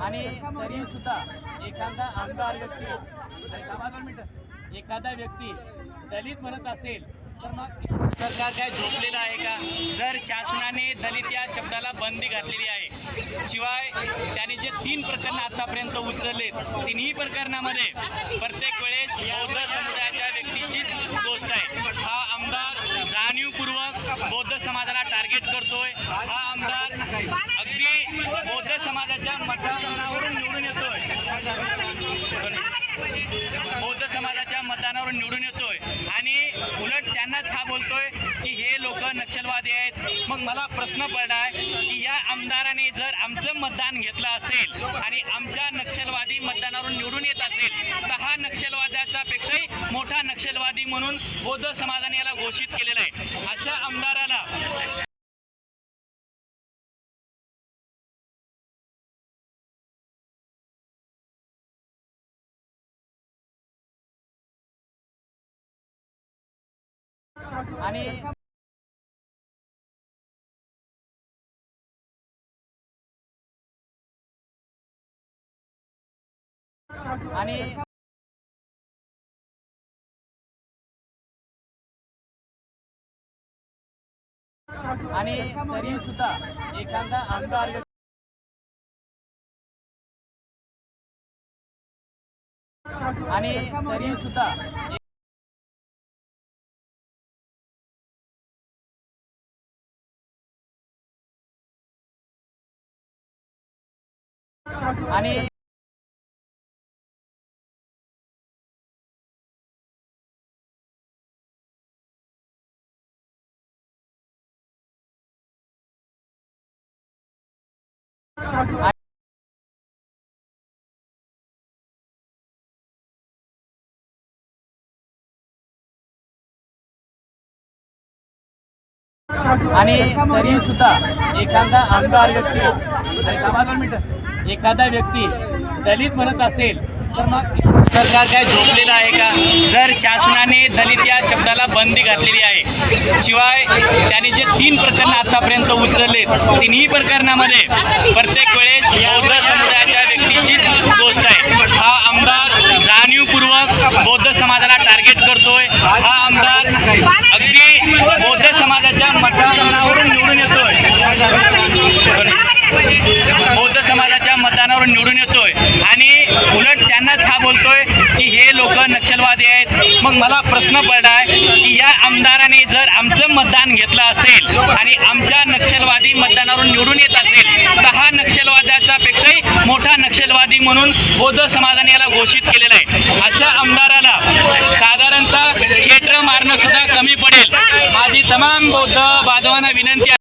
आणि तरी सुद्धा एखादा आमदार व्यक्ती एखादा व्यक्ती दलित म्हणत असेल तर मग सरकार काय झोपलेलं आहे का? जर शासनाने दलित या शब्दाला बंदी घातलेली आहे शिवाय त्याने जे तीन प्रकरणं आतापर्यंत उचललेत तिन्ही प्रकरणामध्ये प्रत्येक वेळेस बौद्ध समुदायाच्या व्यक्तीचीच गोष्ट आहे. हा आमदार जाणीवपूर्वक बौद्ध समाजाला टार्गेट करतोय. हा आमदार अगदी बौद्ध समाजाच्या मतदानावरून निवडून येतोय बौद्ध समाजाच्या निवडून येतोय. आणि उलट त्यांनाच हा बोलतोय की हे लोक नक्षलवादी आहेत. मग मला प्रश्न पडलाय की या आमदाराने जर आमचं मतदान घेतलं असेल आणि आमच्या नक्षलवादी मतदानावरून निवडून येत असेल तर हा नक्षलवाद्याच्या पेक्षाही मोठा नक्षलवादी म्हणून बौद्ध समाजाने याला घोषित केलेलं आहे. अशा आमदाराला आणि आणि आणि तरी सुद्धा एखादा आमदार आणि तरी सुद्धा आणि आणि तरी सुद्धा एखादा आमदार व्यक्ती म्हणजे एखादा व्यक्ती दलित म्हणत असेल तर मग सरकार काय झोपलेलं आहे का? जर शासनाने दलित या शब्दाला बंदी घातलेली आहे शिवाय त्याने जे तीन प्रकरणं आतापर्यंत उचलले तिन्ही प्रकरणामध्ये प्रत्येक वेळेस बौद्ध समुदायाच्या व्यक्तीचीच गोष्ट आहे. हा आमदार जाणीवपूर्वक बौद्ध समाजाला टार्गेट करतोय. हा आमदार अगदी बौद्ध समाजाच्या मतदानावरून निवडून येतोय. बौद्ध समाजाच्या मतदानावरून निवडून येतोय. आणि उलट त्यांनाच हा बोलतोय की हे लोक नक्षलवादी आहेत. मग मला प्रश्न पडलाय की या आमदाराने जर आमचं मतदान घेतलं असेल आणि आमच्या नक्षलवादी मतदानावरून निवडून येत असेल तर हा नक्षलवाद्याच्या पेक्षाही मोठा नक्षलवादी म्हणून बौद्ध समाजाने याला घोषित केलेला आहे. अशा आमदाराला તમામ બૌદ્ધ બાંધવાને વિનંતી